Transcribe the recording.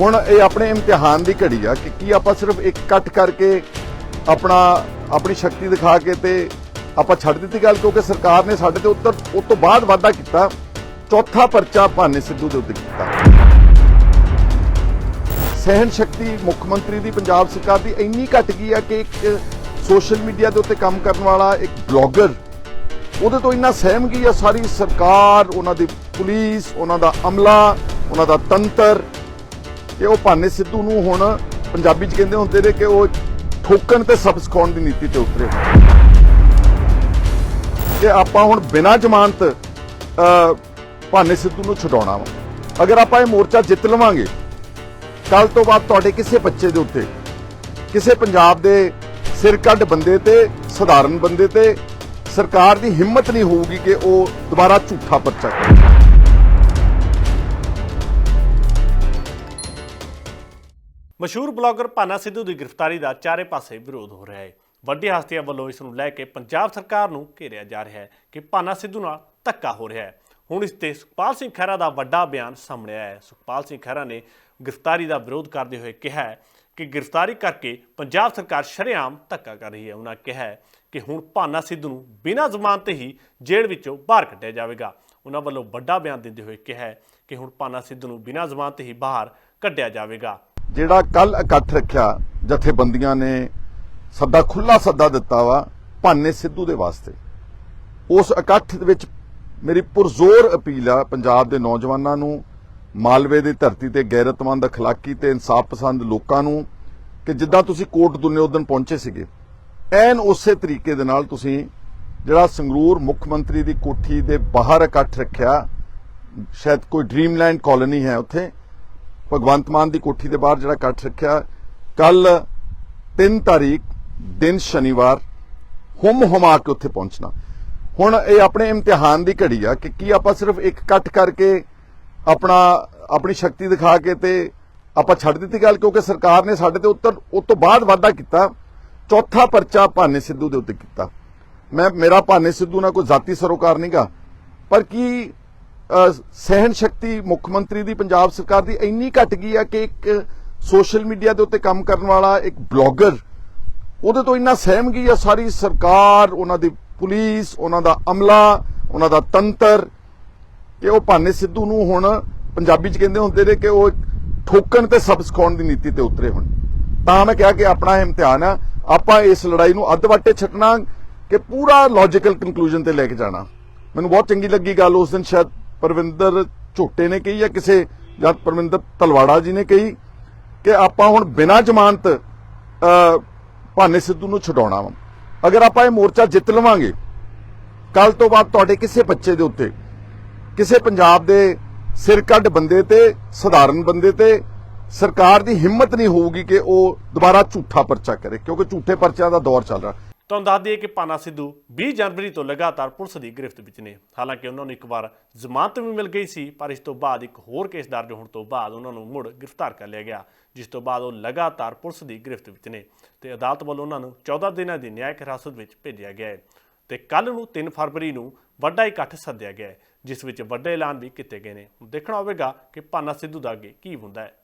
ਹੁਣ ਇਹ ਆਪਣੇ ਇਮਤਿਹਾਨ ਦੀ ਘੜੀ ਆ ਕਿ ਕੀ ਆਪਾਂ ਸਿਰਫ ਇੱਕ ਕੱਟ ਕਰਕੇ ਆਪਣਾ, ਆਪਣੀ ਸ਼ਕਤੀ ਦਿਖਾ ਕੇ ਤੇ ਆਪਾਂ ਛੱਡ ਦਿੱਤੀ ਗੱਲ? ਕਿਉਂਕਿ ਸਰਕਾਰ ਨੇ ਸਾਡੇ ਤੇ ਉੱਤਰ, ਉਸ ਤੋਂ ਬਾਅਦ ਵਾਅਦਾ ਕੀਤਾ, ਚੌਥਾ ਪਰਚਾ ਭਾਨੇ ਸਿੱਧੂ ਦੇ ਉੱਤੇ ਕੀਤਾ। ਸਹਿਨ ਸ਼ਕਤੀ ਮੁੱਖ ਮੰਤਰੀ ਦੀ ਪੰਜਾਬ ਸਰਕਾਰ ਦੀ ਇੰਨੀ ਘਟ ਗਈ ਆ ਕਿ ਇੱਕ ਸੋਸ਼ਲ ਮੀਡੀਆ ਦੇ ਉੱਤੇ ਕੰਮ ਕਰਨ ਵਾਲਾ ਇੱਕ ਬਲੌਗਰ, ਉਹਦੇ ਤੋਂ ਇੰਨਾ ਸਹਿਮ ਗਈ ਆ ਸਾਰੀ ਸਰਕਾਰ, ਉਹਨਾਂ ਦੀ ਪੁਲਿਸ, ਉਹਨਾਂ ਦਾ ਅਮਲਾ, ਉਹਨਾਂ ਦਾ ਤੰਤਰ ਕਿ ਉਹ ਭਾਨੇ ਸਿੱਧੂ ਨੂੰ ਹੁਣ ਪੰਜਾਬੀ ਚ ਕਹਿੰਦੇ ਹੁੰਦੇ ਨੇ ਕਿ ਉਹ ਠੋਕਣ ਤੇ ਸਬਕ ਸਿਖਾਉਣ ਦੀ ਨੀਤੀ ਤੇ ਉਤਰੇ ਹੋਏ। ਕਿ ਆਪਾਂ ਹੁਣ ਬਿਨਾਂ ਜ਼ਮਾਨਤ ਭਾਨੇ ਸਿੱਧੂ ਨੂੰ ਛਡਾਉਣਾ ਵਾ ਅਗਰ ਆਪਾਂ ਇਹ ਮੋਰਚਾ ਜਿੱਤ ਲਵਾਂਗੇ ਕੱਲ ਤੋਂ ਬਾਅਦ ਤੁਹਾਡੇ ਕਿਸੇ ਬੱਚੇ ਦੇ ਉੱਤੇ, ਕਿਸੇ ਪੰਜਾਬ ਦੇ ਸਿਰ ਕੱਢ ਬੰਦੇ ਤੇ, ਸਧਾਰਨ ਬੰਦੇ ਤੇ ਸਰਕਾਰ ਦੀ ਹਿੰਮਤ ਨਹੀਂ ਹੋਊਗੀ ਕਿ ਉਹ ਦੁਬਾਰਾ ਝੂਠਾ ਪਰਚਾ ਕਰੇ ਮਸ਼ਹੂਰ ਬਲੌਗਰ ਭਾਨਾ ਸਿੱਧੂ ਦੀ ਗ੍ਰਿਫਤਾਰੀ ਦਾ ਚਾਰੇ ਪਾਸੇ ਵਿਰੋਧ ਹੋ ਰਿਹਾ ਹੈ। ਵੱਡੀ ਹਸਤੀਆਂ ਵੱਲੋਂ ਇਸ ਨੂੰ ਲੈ ਕੇ ਪੰਜਾਬ ਸਰਕਾਰ ਨੂੰ ਘੇਰਿਆ ਜਾ ਰਿਹਾ ਹੈ ਕਿ ਭਾਨਾ ਸਿੱਧੂ ਨਾਲ ਧੱਕਾ ਹੋ ਰਿਹਾ ਹੈ। ਹੁਣ ਇਸ ਤੇ ਸੁਖਪਾਲ ਸਿੰਘ ਖਹਿਰਾ ਦਾ ਵੱਡਾ ਬਿਆਨ ਸਾਹਮਣੇ ਆਇਆ ਹੈ। ਸੁਖਪਾਲ ਸਿੰਘ ਖਹਿਰਾ ਨੇ ਗ੍ਰਿਫਤਾਰੀ ਦਾ ਵਿਰੋਧ ਕਰਦੇ ਹੋਏ ਕਿਹਾ ਕਿ ਗ੍ਰਿਫਤਾਰੀ ਕਰਕੇ ਪੰਜਾਬ ਸਰਕਾਰ ਸ਼ਰੇਆਮ ਧੱਕਾ ਕਰ ਰਹੀ ਹੈ। ਉਹਨਾਂ ਕਿਹਾ ਕਿ ਹੁਣ ਭਾਨਾ ਸਿੱਧੂ ਨੂੰ ਬਿਨਾਂ ਜ਼ਮਾਨਤ ਹੀ ਜੇਲ੍ਹ ਵਿੱਚੋਂ ਬਾਹਰ ਕੱਢਿਆ ਜਾਵੇਗਾ। ਉਹਨਾਂ ਵੱਲੋਂ ਵੱਡਾ ਬਿਆਨ ਦਿੰਦੇ ਹੋਏ ਕਿਹਾ ਕਿ ਹੁਣ ਭਾਨਾ ਸਿੱਧੂ ਨੂੰ ਬਿਨਾਂ ਜ਼ਮਾਨਤ ਹੀ ਬਾਹਰ ਕੱਢਿਆ ਜਾਵੇਗਾ। ਜਿਹੜਾ ਕੱਲ ਇਕੱਠ ਰੱਖਿਆ, ਜਥੇਬੰਦੀਆਂ ਨੇ ਸੱਦਾ ਖੁੱਲਾ ਸੱਦਾ ਦਿੱਤਾ ਵਾ, ਭਾਨੇ ਸਿੱਧੂ ਦੇ ਵਾਸਤੇ। ਉਸ ਇਕੱਠ ਦੇ ਵਿੱਚ ਮੇਰੀ ਪੁਰਜ਼ੋਰ ਅਪੀਲ ਆ ਪੰਜਾਬ ਦੇ ਨੌਜਵਾਨਾਂ ਨੂੰ, ਮਾਲਵੇ ਦੀ ਧਰਤੀ ਤੇ ਗੈਰਤਮੰਦ ਅਖਲਾਕੀ ਤੇ ਇਨਸਾਫ ਪਸੰਦ ਲੋਕਾਂ ਨੂੰ, ਕਿ ਜਿੱਦਾਂ ਤੁਸੀਂ ਕੋਟ ਦੁਨੇ ਉਦਨ ਪਹੁੰਚੇ ਸੀਗੇ। ਐਨ ਉਸੇ ਤਰੀਕੇ ਦੇ ਨਾਲ ਤੁਸੀਂ ਜਿਹੜਾ ਸੰਗਰੂਰ ਮੁੱਖ ਮੰਤਰੀ ਦੀ ਕੋਠੀ ਦੇ ਬਾਹਰ ਇਕੱਠ ਰੱਖਿਆ, ਸ਼ਾਇਦ ਕੋਈ ਡ੍ਰੀਮਲੈਂਡ ਕਾਲੋਨੀ ਹੈ ਉੱਥੇ ਭਗਵੰਤ ਮਾਨ ਦੀ ਕੋਠੀ ਦੇ ਬਾਹਰ ਜਿਹੜਾ ਇਕੱਠ ਰੱਖਿਆ, ਕੱਲ 3 ਤਾਰੀਖ, ਦਿਨ ਸ਼ਨੀਵਾਰ, ਹੁਮ ਹੁਮਾ ਕੇ ਉੱਥੇ ਪਹੁੰਚਣਾ। ਹੁਣ ਇਹ ਆਪਣੇ ਇਮਤਿਹਾਨ ਦੀ ਘੜੀ ਆ ਕਿ ਕੀ ਆਪਾਂ ਸਿਰਫ ਇੱਕ ਕੱਟ ਕਰਕੇ ਆਪਣਾ, ਆਪਣੀ ਸ਼ਕਤੀ ਦਿਖਾ ਕੇ ਤੇ ਆਪਾਂ ਛੱਡ ਦਿੱਤੀ ਗੱਲ? ਕਿਉਂਕਿ ਸਰਕਾਰ ਨੇ ਸਾਡੇ ਤੇ ਉੱਤਰ, ਉਸ ਤੋਂ ਬਾਅਦ ਵਾਅਦਾ ਕੀਤਾ, ਚੌਥਾ ਪਰਚਾ ਭਾਨੇ ਸਿੱਧੂ ਦੇ ਉੱਤੇ ਕੀਤਾ। ਮੈਂ, ਮੇਰਾ ਭਾਨੇ ਸਿੱਧੂ ਨਾਲ ਕੋਈ ਜ਼ਾਤੀ ਸਰੋਕਾਰ ਨਹੀਂਗਾ ਪਰ ਕੀ ਸਹਿਣ ਸ਼ਕਤੀ ਮੁੱਖ ਮੰਤਰੀ ਦੀ ਪੰਜਾਬ ਸਰਕਾਰ ਦੀ ਇੰਨੀ ਘਟ ਗਈ ਆ ਕਿ ਇੱਕ ਸੋਸ਼ਲ ਮੀਡੀਆ ਦੇ ਉੱਤੇ ਕੰਮ ਕਰਨ ਵਾਲਾ ਇੱਕ ਬਲੌਗਰ ਉਹਦੇ ਤੋਂ ਇੰਨਾ ਸਹਿਮ ਗਈ ਆ ਸਾਰੀ ਸਰਕਾਰ, ਉਹਨਾਂ ਦੀ ਪੁਲਿਸ, ਉਹਨਾਂ ਦਾ ਅਮਲਾ, ਉਹਨਾਂ ਦਾ ਤੰਤਰ, ਕਿ ਉਹ ਭਾਨੇ ਸਿੱਧੂ ਨੂੰ ਹੁਣ ਪੰਜਾਬੀ ਚ ਕਹਿੰਦੇ ਹੁੰਦੇ ਨੇ ਕਿ ਉਹ ਠੋਕਣ ਤੇ ਸਬਕ ਸਿਖਾਉਣ ਦੀ ਨੀਤੀ ਤੇ ਉਤਰੇ ਹੁਣ। ਤਾਂ ਮੈਂ ਕਿਹਾ ਕਿ ਆਪਣਾ ਇਮਤਿਹਾਨ ਆ, ਆਪਾਂ ਇਸ ਲੜਾਈ ਨੂੰ ਅੱਧ ਵਾਟੇ ਛੱਡਣਾ ਕਿ ਪੂਰਾ ਲੌਜੀਕਲ ਕਨਕਲੂਜਨ ਤੇ ਲੈ ਕੇ ਜਾਣਾ। ਮੈਨੂੰ ਬਹੁਤ ਚੰਗੀ ਲੱਗੀ ਗੱਲ, ਉਸ ਦਿਨ ਸ਼ਾਇਦ ਪਰਵਿੰਦਰ ਝੋਟੇ ਨੇ ਕਹੀ ਜਾਂ ਕਿਸੇ ਜਾਂ ਪਰਵਿੰਦਰ ਤਲਵਾੜਾ ਜੀ ਨੇ ਕਹੀ ਕਿ ਆਪਾਂ ਹੁਣ ਬਿਨਾਂ ਜ਼ਮਾਨਤ ਭਾਨੇ ਸਿੱਧੂ ਨੂੰ ਛਡਾਉਣਾ ਵਾ। ਅਗਰ ਆਪਾਂ ਇਹ ਮੋਰਚਾ ਜਿੱਤ ਲਵਾਂਗੇ ਕੱਲ ਤੋਂ ਬਾਅਦ ਤੁਹਾਡੇ ਕਿਸੇ ਬੱਚੇ ਦੇ ਉੱਤੇ, ਕਿਸੇ ਪੰਜਾਬ ਦੇ ਸਿਰ ਕੱਢ ਬੰਦੇ ਤੇ, ਸਧਾਰਨ ਬੰਦੇ ਤੇ ਸਰਕਾਰ ਦੀ ਹਿੰਮਤ ਨਹੀਂ ਹੋਊਗੀ ਕਿ ਉਹ ਦੁਬਾਰਾ ਝੂਠਾ ਪਰਚਾ ਕਰੇ, ਕਿਉਂਕਿ ਝੂਠੇ ਪਰਚਿਆਂ ਦਾ ਦੌਰ ਚੱਲ ਰਿਹਾ। ਤੁਹਾਨੂੰ ਦੱਸ ਦਈਏ ਕਿ ਪਾਨਾ ਸਿੱਧੂ 20 ਜਨਵਰੀ ਤੋਂ ਲਗਾਤਾਰ ਪੁਲਿਸ ਦੀ ਗ੍ਰਿਫਤ ਵਿੱਚ ਨੇ। ਹਾਲਾਂਕਿ ਉਹਨਾਂ ਨੂੰ ਇੱਕ ਵਾਰ ਜ਼ਮਾਨਤ ਵੀ ਮਿਲ ਗਈ ਸੀ, ਪਰ ਇਸ ਤੋਂ ਬਾਅਦ ਇੱਕ ਹੋਰ ਕੇਸ ਦਰਜ ਹੋਣ ਤੋਂ ਬਾਅਦ ਉਹਨਾਂ ਨੂੰ ਮੁੜ ਗ੍ਰਿਫਤਾਰ ਕਰ ਲਿਆ ਗਿਆ, ਜਿਸ ਤੋਂ ਬਾਅਦ ਉਹ ਲਗਾਤਾਰ ਪੁਲਿਸ ਦੀ ਗ੍ਰਿਫਤ ਵਿੱਚ ਨੇ ਤੇ ਅਦਾਲਤ ਵੱਲੋਂ ਉਹਨਾਂ ਨੂੰ 14 ਦਿਨਾਂ ਦੀ ਨਿਆਇਕ ਹਿਰਾਸਤ ਵਿੱਚ ਭੇਜਿਆ ਗਿਆ ਹੈ। ਤੇ ਕੱਲ ਨੂੰ 3 ਫਰਵਰੀ ਨੂੰ ਵੱਡਾ ਇਕੱਠ ਸੱਦਿਆ ਗਿਆ ਹੈ, ਜਿਸ ਵਿੱਚ ਵੱਡੇ ਐਲਾਨ ਵੀ ਕੀਤੇ ਗਏ ਨੇ। ਦੇਖਣਾ ਹੋਵੇਗਾ ਕਿ ਪਾਨਾ ਸਿੱਧੂ ਦਾ ਅੱਗੇ ਕੀ ਹੁੰਦਾ ਹੈ।